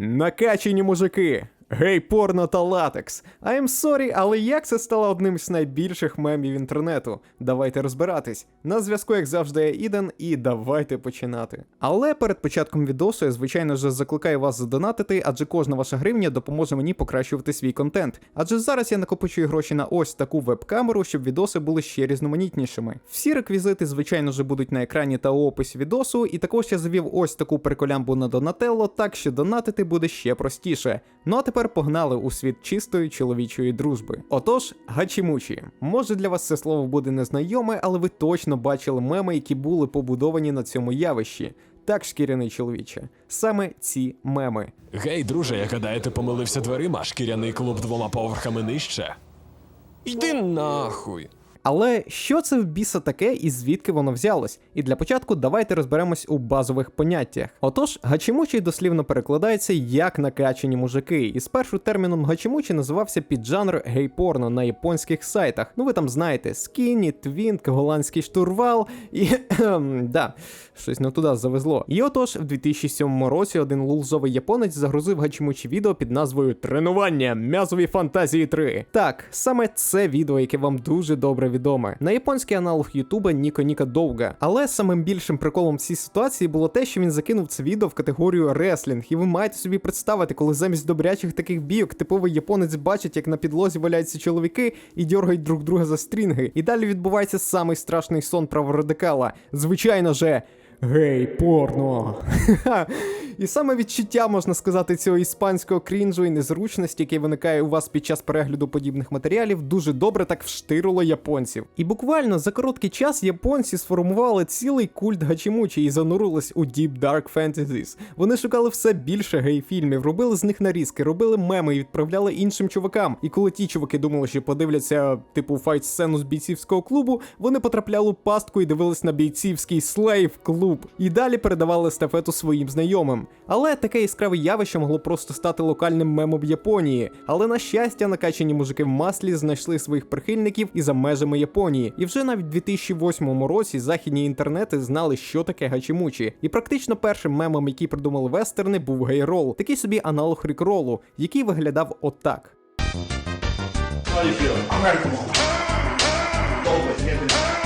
Накачені мужики. Гей, порно та латекс. I'm sorry, але як це стало одним з найбільших мемів інтернету? Давайте розбиратись. На зв'язку, як завжди, я Іден, і давайте починати. Але перед початком відосу я, звичайно ж, закликаю вас задонатити, адже кожна ваша гривня допоможе мені покращувати свій контент. Адже зараз я накопичую гроші на ось таку веб-камеру, щоб відоси були ще різноманітнішими. Всі реквізити, звичайно ж, будуть на екрані та у описі відосу, і також я завів ось таку приколямбу на Донателло, так що донатити буде ще простіше. Ну а тепер погнали у світ чистої чоловічої дружби. Отож, гачімучі. Може для вас це слово буде незнайоме, але ви точно бачили меми, які були побудовані на цьому явищі. Так, шкіряний чоловіче, саме ці меми. Гей, друже, я гадаю, ти помилився дверима, шкіряний клуб двома поверхами нижче. Йди нахуй. Але що це в біса таке і звідки воно взялось? І для початку давайте розберемось у базових поняттях. Отож, гачимучі дослівно перекладається як накачані мужики, і спершу терміном гачимучі називався піджанр гей-порно на японських сайтах. Ну ви там знаєте, скіні, твінк, голландський штурвал і да, щось не туди завезло. І отож, в 2007 році один лулзовий японець загрузив гачимучі відео під назвою Тренування м'язові фантазії 3. Так, саме це відео, яке вам дуже добре відоме. На японський аналог Ютуба Ніко Ніка Довга. Але самим більшим приколом в цій ситуації було те, що він закинув це відео в категорію реслінг, і ви маєте собі представити, коли замість добрячих таких бійок типовий японець бачить, як на підлозі валяються чоловіки і дергають друг друга за стрінги. І далі відбувається самий страшний сон праворадикала. Звичайно же. Гей, порно. І саме відчуття, можна сказати, цього іспанського крінжу і незручності, яке виникає у вас під час перегляду подібних матеріалів, дуже добре так вштирило японців. І буквально за короткий час японці сформували цілий культ гачімучі і занурились у Deep Dark Fantasies. Вони шукали все більше гей-фільмів, робили з них нарізки, робили меми і відправляли іншим чувакам. І коли ті чуваки думали, що подивляться, типу, файт-сцену з бійцівського клубу, вони потрапляли у пастку і дивились на бійцівський слейв клуб. І далі передавали естафету своїм знайомим. Але таке яскраве явище могло просто стати локальним мемом Японії. Але на щастя, накачані мужики в маслі знайшли своїх прихильників і за межами Японії. І вже навіть в 2008 році західні інтернети знали, що таке гачімучі. І практично першим мемом, який придумали вестерни, був гейрол, такий собі аналог рікролу, який виглядав отак. How you feel? I'm ready to move. Always getting,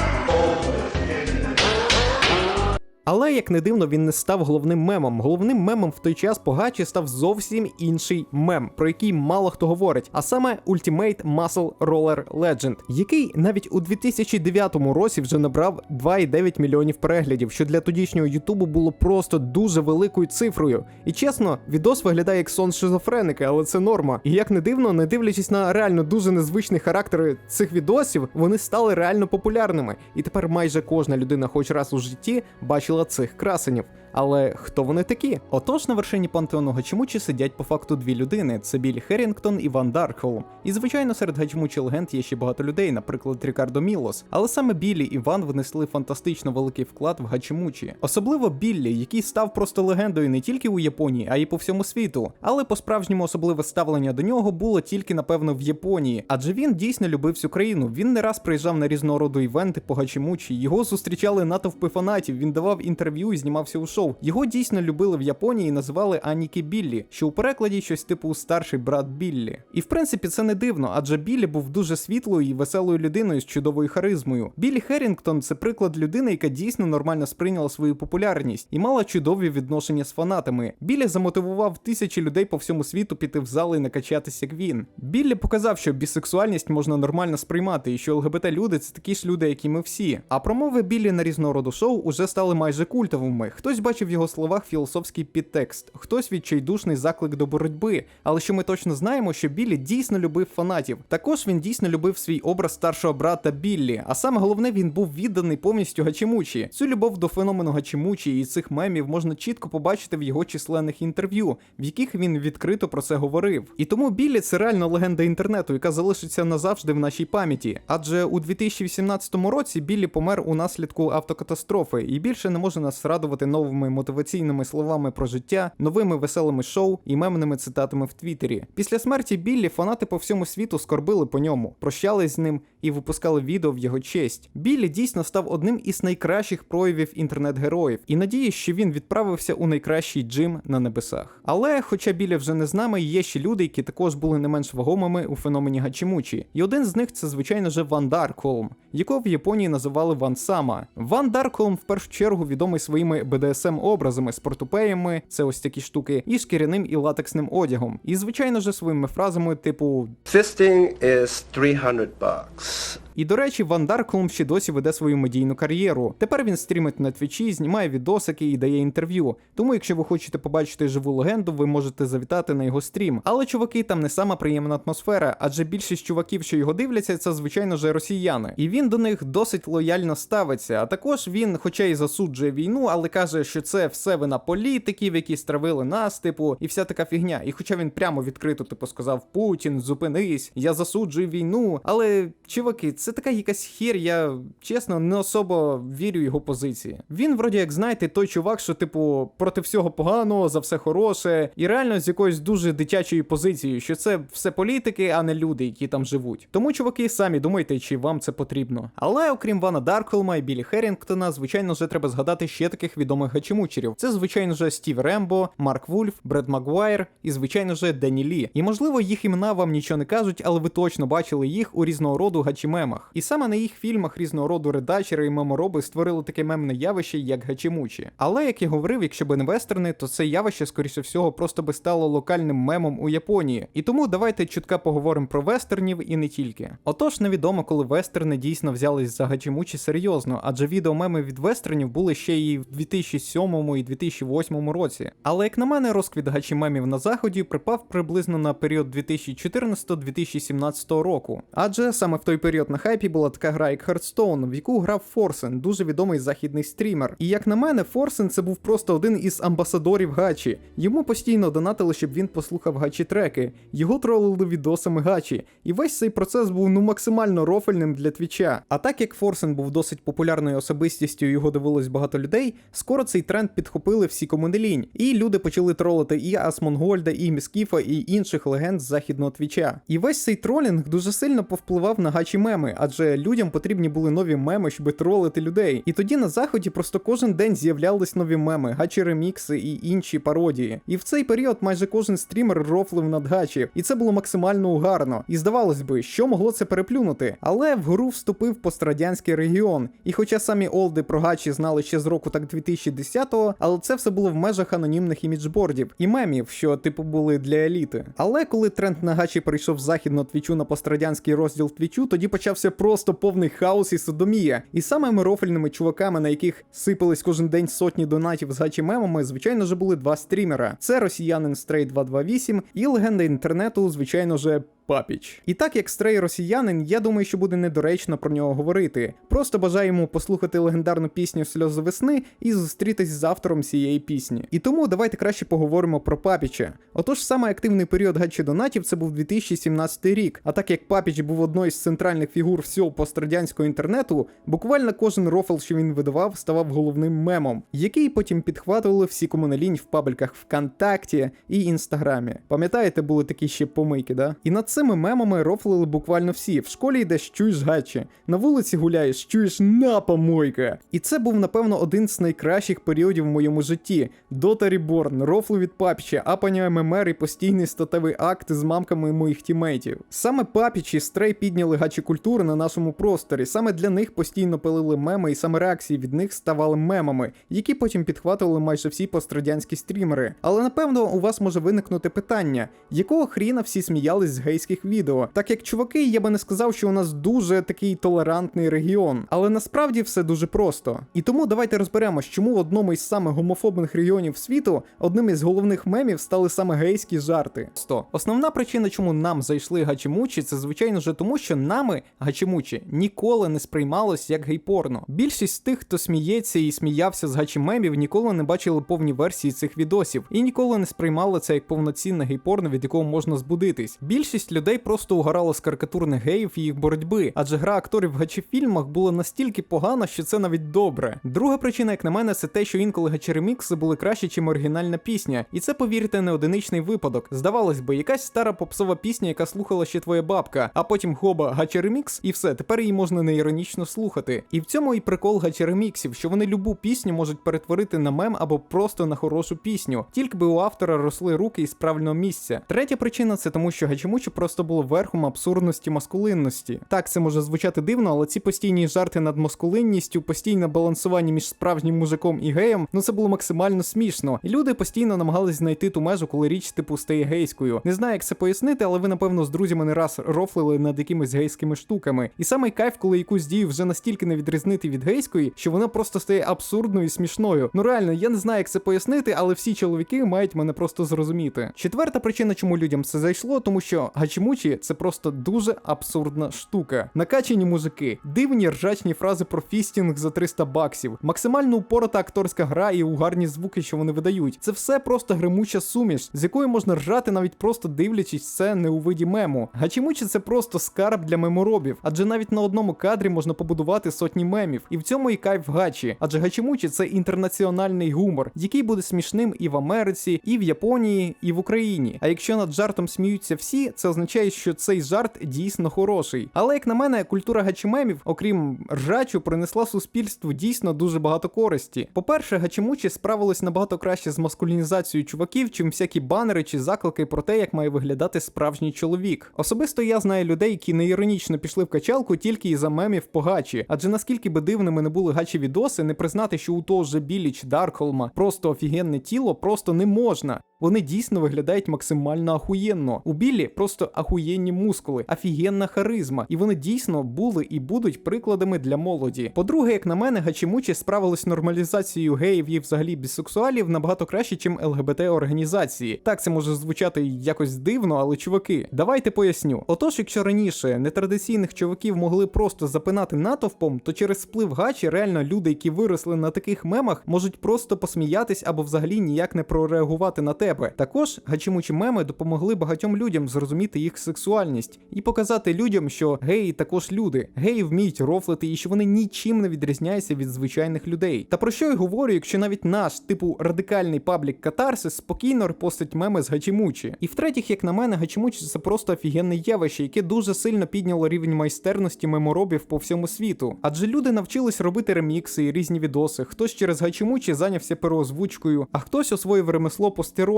Але як не дивно, він не став головним мемом. Головним мемом в той час по гачі став зовсім інший мем, про який мало хто говорить, а саме Ultimate Muscle Roller Legend, який навіть у 2009 році вже набрав 2,9 мільйонів переглядів, що для тодішнього Ютубу було просто дуже великою цифрою. І чесно, відос виглядає як сон шизофреника, але це норма. І як не дивно, не дивлячись на реально дуже незвичні характери цих відосів, вони стали реально популярними. І тепер майже кожна людина, хоч раз у житті, бачила цих красенів. Але хто вони такі? Отож, на вершині пантеону Гачимучі сидять по факту дві людини: це Біллі Херрінгтон і Ван Даркхолм. І звичайно, серед Гачимучі легенд є ще багато людей, наприклад, Рікардо Мілос. Але саме Біллі і Ван внесли фантастично великий вклад в Гачимучі. Особливо Біллі, який став просто легендою не тільки у Японії, а й по всьому світу. Але по-справжньому особливе ставлення до нього було тільки, напевно, в Японії, адже він дійсно любив цю країну. Він не раз приїжджав на різного роду івенти по Гачимучі. Його зустрічали натовпи фанатів. Він давав інтерв'ю і знімався у шоу. Його дійсно любили в Японії і називали Аніки Біллі, що у перекладі щось типу старший брат Біллі. І в принципі це не дивно, адже Біллі був дуже світлою і веселою людиною з чудовою харизмою. Біллі Херрінгтон це приклад людини, яка дійсно нормально сприйняла свою популярність і мала чудові відношення з фанатами. Біллі замотивував тисячі людей по всьому світу піти в зали і накачатися як він. Біллі показав, що бісексуальність можна нормально сприймати, і що ЛГБТ люди це такі ж люди, як і ми всі. А промови Біллі на різного роду шоу уже стали майже культовими. Хтось бачив в його словах філософський підтекст, хтось відчайдушний заклик до боротьби. Але що ми точно знаємо, що Біллі дійсно любив фанатів. Також він дійсно любив свій образ старшого брата Біллі. А саме головне, він був відданий повністю Гачимучі. Цю любов до феномену Гачимучі і цих мемів можна чітко побачити в його численних інтерв'ю, в яких він відкрито про це говорив. І тому Біллі це реально легенда інтернету, яка залишиться назавжди в нашій пам'яті. Адже у 2018 році Біллі помер у наслідку автокатастрофи і більше не може нас радувати новими новими мотиваційними словами про життя, новими веселими шоу і мемними цитатами в Твіттері. Після смерті Біллі фанати по всьому світу скорбили по ньому, прощались з ним і випускали відео в його честь. Біллі дійсно став одним із найкращих проявів інтернет-героїв, і надіюсь, що він відправився у найкращий джим на небесах. Але, хоча Біллі вже не з нами, є ще люди, які також були не менш вагомими у феномені Гачімучі. І один з них це, звичайно же, Ван Даркholm, якого в Японії називали Ван Сама. Ван Даркholm в першу чергу відомий своїми BDSM образами з портупеями, це ось такі штуки, і шкіряним і латексним одягом. І, звичайно ж своїми фразами, типу Fisting is 300 bucks. І до речі, Ван Даркholm ще досі веде свою медійну кар'єру. Тепер він стрімить на твічі, знімає відосики і дає інтерв'ю. Тому, якщо ви хочете побачити живу легенду, ви можете завітати на його стрім. Але чуваки, там не сама приємна атмосфера, адже більшість чуваків, що його дивляться, це звичайно же росіяни. І він до них досить лояльно ставиться. А також він, хоча й засуджує війну, але каже, що це все вина політиків, які стравили нас, типу, і вся така фігня. І хоча він прямо відкрито, типу, сказав Путін, зупинись, я засуджую війну. Але чуваки, це така якась хір, я чесно не особо вірю його позиції. Він, вроді, як знаєте, той чувак, що, типу, проти всього поганого, за все хороше, і реально з якоюсь дуже дитячою позицією, що це все політики, а не люди, які там живуть. Тому, чуваки, самі думайте, чи вам це потрібно. Але окрім Вана Дарколма і Білі Херінгтона, звичайно вже треба згадати ще таких відомих гачимучерів. Це, звичайно же, Стів Рембо, Марк Вульф, Бред Магуайр і, звичайно же, Денні Лі. І можливо, їх імена вам нічого не кажуть, але ви точно бачили їх у різного роду гачімемах. І саме на їх фільмах різного роду редачери і мемороби створили таке мемне явище, як гачимучі. Але як я говорив, якщо би не вестерни, то це явище, скоріше всього, просто би стало локальним мемом у Японії. І тому давайте чутка поговоримо про вестернів і не тільки. Отож, невідомо, коли вестерни дійсно взялись за гачимучі серйозно, адже відеомеми від вестернів були ще і в 2007 і 2008 році. Але як на мене, розквіт гачімемів на заході припав приблизно на період 2014-2017 року. Адже саме в той період на хайпі була така гра як Hearthstone, в яку грав Форсен, дуже відомий західний стрімер. І як на мене, Форсен це був просто один із амбасадорів гачі. Йому постійно донатили, щоб він послухав гачі треки, його тролили відосами гачі. І весь цей процес був ну максимально рофельним для твіча. А так як Форсен був досить популярною особистістю, його дивилось багато людей, скоро цей тренд підхопили всі комунелінь. І люди почали тролити і Асмонгольда, і Міскіфа, і інших легенд з західного твіча. І весь цей тролінг дуже сильно повпливав на гачі меми, адже людям потрібні були нові меми, щоб тролити людей. І тоді на заході просто кожен день з'являлись нові меми, гачі ремікси і інші пародії. І в цей період майже кожен стрімер рофлив над гачі, і це було максимально угарно. І здавалось би, що могло це переплюнути. Але в гру вступив пострадянський регіон. І хоча самі олди про гачі знали ще з року так 2010-го, але це все було в межах анонімних іміджбордів і мемів, що типу були для еліти. Але коли тренд на гачі перейшов з західного твічу на пострадянський розділ твічу, тоді почався просто повний хаос і содомія. І самими рофельними чуваками, на яких сипались кожен день сотні донатів з гачі мемами, звичайно ж були два стрімера: це росіянин Stray 228 і легенда інтернету, звичайно же. Папіч. І так як стрей росіянин, я думаю, що буде недоречно про нього говорити. Просто бажаю йому послухати легендарну пісню Сльози весни і зустрітись з автором цієї пісні. І тому давайте краще поговоримо про Папіча. Отож, саме активний період гачі донатів це був 2017 рік. А так як Папіч був одною з центральних фігур всього пострадянського інтернету, буквально кожен рофл, що він видавав, ставав головним мемом, який потім підхватували всі комуналінь в пабліках ВКонтакті і Інстаграмі. Пам'ятаєте, були такі ще помийки, да? І над цими мемами рофлили буквально всі. В школі йдеш, чуєш гачі, на вулиці гуляєш, чуєш на помойка. І це був, напевно, один з найкращих періодів в моєму житті. Дота Reborn, рофли від папіча, апання ММР і постійний статевий акт з мамками моїх тімейтів. Саме папіч і стрей підняли гачі культури на нашому просторі. Саме для них постійно пилили меми, і саме реакції від них ставали мемами, які потім підхватували майже всі пострадянські стрімери. Але напевно у вас може виникнути питання, якого хріна всі сміялись з гейських відео. Так як чуваки, я би не сказав, що у нас дуже такий толерантний регіон, але насправді все дуже просто. І тому давайте розберемось, чому в одному із самих гомофобних регіонів світу одним із головних мемів стали саме гейські жарти. Сто основна причина, чому нам зайшли гачимучі, це звичайно ж тому, що нами гачимучі ніколи не сприймалось як гейпорно. Більшість з тих, хто сміється і сміявся з гачімемів, ніколи не бачили повні версії цих відосів і ніколи не сприймали це як повноцінне гейпорно, від якого можна збудитись. Більшість більшість людей просто угорало з карикатурних геїв і їх боротьби, адже гра акторів в гачі-фільмах була настільки погана, що це навіть добре. Друга причина, як на мене, це те, що інколи гачі-ремікси були краще, чим оригінальна пісня, і це, повірте, не одиничний випадок. Здавалось би, якась стара попсова пісня, яка слухала ще твоя бабка, а потім хоба гачі-ремікс, і все, тепер її можна не іронічно слухати. І в цьому і прикол гачі-реміксів, що вони любу пісню можуть перетворити на мем або просто на хорошу пісню, тільки би у автора росли руки із правильного місця. Третя причина це тому, що гачимучі просто було верхом абсурдності маскулинності. Так, це може звучати дивно, але ці постійні жарти над маскулинністю, постійне балансування між справжнім мужиком і геєм, ну це було максимально смішно. І люди постійно намагались знайти ту межу, коли річ типу стає гейською. Не знаю, як це пояснити, але ви напевно з друзями не раз рофлили над якимись гейськими штуками. І саме кайф, коли якусь дію вже настільки не відрізнити від гейської, що вона просто стає абсурдною і смішною. Ну реально, я не знаю, як це пояснити, але всі чоловіки мають мене просто зрозуміти. Четверта причина, чому людям це зайшло, тому що гачімучі це просто дуже абсурдна штука. Накачані мужики, дивні ржачні фрази про фістінг за 300 баксів, максимально упорота акторська гра і угарні звуки, що вони видають. Це все просто гримуча суміш, з якою можна ржати навіть просто дивлячись це не у виді мему. Гачімучі це просто скарб для меморобів, адже навіть на одному кадрі можна побудувати сотні мемів. І в цьому і кайф гачі. Адже гачімучі це інтернаціональний гумор, який буде смішним і в Америці, і в Японії, і в Україні. А якщо над жартом сміються всі, це означає, що цей жарт дійсно хороший. Але як на мене, культура гачімемів, окрім ржачу, принесла суспільству дійсно дуже багато користі. По-перше, гачімучі справились набагато краще з маскулінізацією чуваків, чим всякі банери чи заклики про те, як має виглядати справжній чоловік. Особисто я знаю людей, які не іронічно пішли в качалку тільки із-за мемів по гачі. Адже наскільки би дивними не були гачі відоси, не признати, що у того же Білі чи Даркхолма просто офігенне тіло просто не можна. Вони дійсно виглядають максимально ахуєнно. У Біллі просто ахуєнні мускули, офігенна харизма, і вони дійсно були і будуть прикладами для молоді. По-друге, як на мене, гачімучі справились з нормалізацією геїв і взагалі бісексуалів набагато краще, чим ЛГБТ організації. Так це може звучати якось дивно, але чуваки, давайте поясню. Отож, якщо раніше нетрадиційних чуваків могли просто запинати натовпом, то через сплив гачі реально люди, які виросли на таких мемах, можуть просто посміятись або взагалі ніяк не прореагувати на тебе. Також гачимучі меми допомогли багатьом людям зрозуміти їх сексуальність і показати людям, що геї також люди. Геї вміють рофлити і що вони нічим не відрізняються від звичайних людей. Та про що я говорю, якщо навіть наш типу радикальний паблік Катарсис спокійно репостить меми з гачимучі. І в-третіх, як на мене, гачимучі це просто офігенне явище, яке дуже сильно підняло рівень майстерності меморобів по всьому світу. Адже люди навчились робити ремікси і різні відоси. Хтось через гачимучі зайнявся переозвучкою, а хтось освоїв ремесло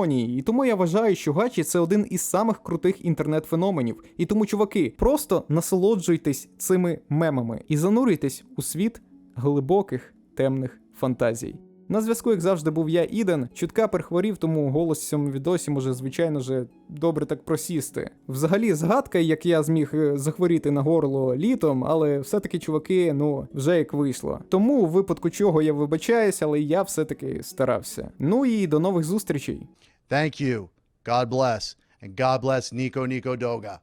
постеронії. І тому я вважаю, що гачі це один із самих крутих інтернет-феноменів. І тому, чуваки, просто насолоджуйтесь цими мемами і занурюйтесь у світ глибоких темних фантазій. На зв'язку, як завжди, був я Іден. Чутка перехворів, тому голос в цьому відосі може, звичайно же, добре так просісти. Взагалі, згадка, як я зміг е, захворіти на горло літом, але все-таки, чуваки, ну вже як вийшло. Тому, у випадку чого я вибачаюсь, але я все-таки старався. Ну і до нових зустрічей. Thank you. God bless. And God bless Nico Nico Doga.